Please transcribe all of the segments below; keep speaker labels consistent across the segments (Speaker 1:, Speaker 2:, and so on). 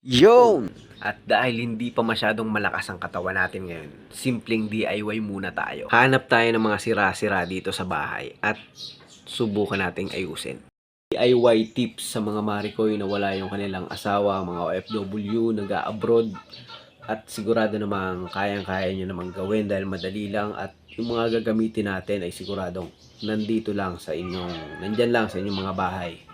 Speaker 1: Yun! At dahil hindi pa masyadong malakas ang katawan natin ngayon, simpleng DIY muna tayo. Hanap tayo ng mga sira-sira dito sa bahay at subukan nating ayusin. DIY tips sa mga marikoy na wala yung kanilang asawa, mga OFW, nag-abroad at sigurado namang kayang-kaya nyo namang gawin dahil madali lang at yung mga gagamitin natin ay siguradong nandito lang sa inyong, nandyan lang sa inyong mga bahay.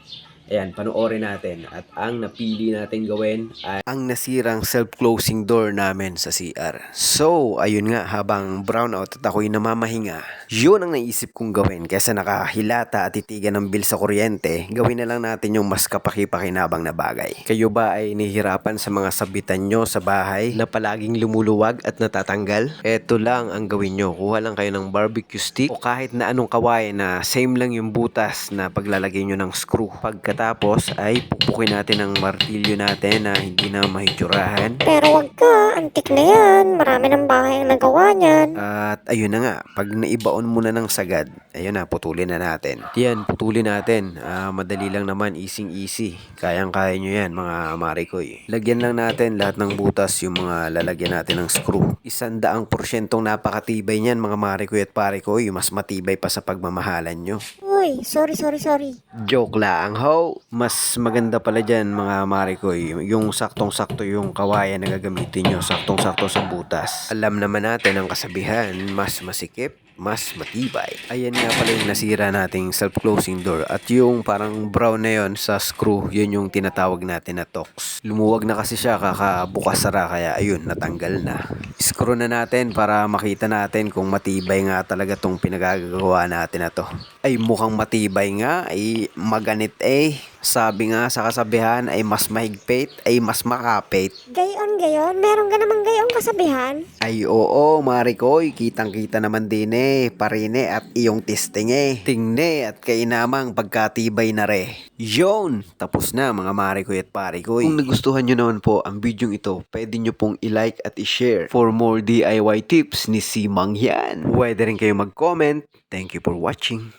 Speaker 1: Ayan, panoorin natin. At ang napili natin gawin ay ang nasirang self-closing door namin sa CR. So, ayun nga, habang brownout at ako'y namamahinga, yun ang naisip kong gawin. Kesa nakahilata at titigan ng bill sa kuryente, gawin na lang natin yung mas kapaki-pakinabang na bagay. Kayo ba ay nahihirapan sa mga sabitan nyo sa bahay na palaging lumuluwag at natatanggal? Eto lang ang gawin nyo. Kuha lang kayo ng barbecue stick o kahit na anong kawain na same lang yung butas na paglalagay nyo ng screw. Pagkatapos ay pupukin natin ang martilyo natin na hindi na mahitsurahan.
Speaker 2: Pero wag ka, antik na yan. Marami ng bahay ang nagawa niyan.
Speaker 1: At ayun na nga, pag naibaon mo na ng sagad, ayun na, putulin na natin. Yan, putulin natin. Ah, madali lang naman, easy easy. Kayang-kaya nyo yan, mga marikoy. Lagyan lang natin lahat ng butas yung mga lalagyan natin ng screw. Isandaang porsyentong napakatibay niyan, mga marikoy at parikoy. Mas matibay pa sa pagmamahalan nyo.
Speaker 2: Uy, sorry, sorry, sorry.
Speaker 1: Joke lang, ho. Mas maganda pala dyan, mga marikoy. Yung saktong-sakto yung kawayan na gagamitin nyo. Saktong-sakto sa butas. Alam naman natin ang kasabihan, mas masikip, mas matibay. Ayan nga pala yung nasira nating self-closing door. At yung parang brown na yon sa screw, yun yung tinatawag natin na tox. Lumuwag na kasi siya kakabukas sara kaya ayun, natanggal na. Screw na natin para makita natin kung matibay nga talaga tong pinagagawa natin na to. Ay mukhang matibay nga, ay maganit eh. Sabi nga sa kasabihan ay mas mahigpit, ay mas makapit.
Speaker 2: Gayon, gayon. Meron ka namang gayong kasabihan.
Speaker 1: Ay oo, Marikoy, kitang-kita naman din eh, parine at iyong testing eh. Tingne at kainamang pagkatibay na re. Yon! Tapos na mga Marikoy at Parikoy. Kung nagustuhan nyo naman po ang video ito, pwede nyo pong i-like at i-share for more DIY tips ni si Mang Yan. Pwede rin kayo mag-comment. Thank you for watching.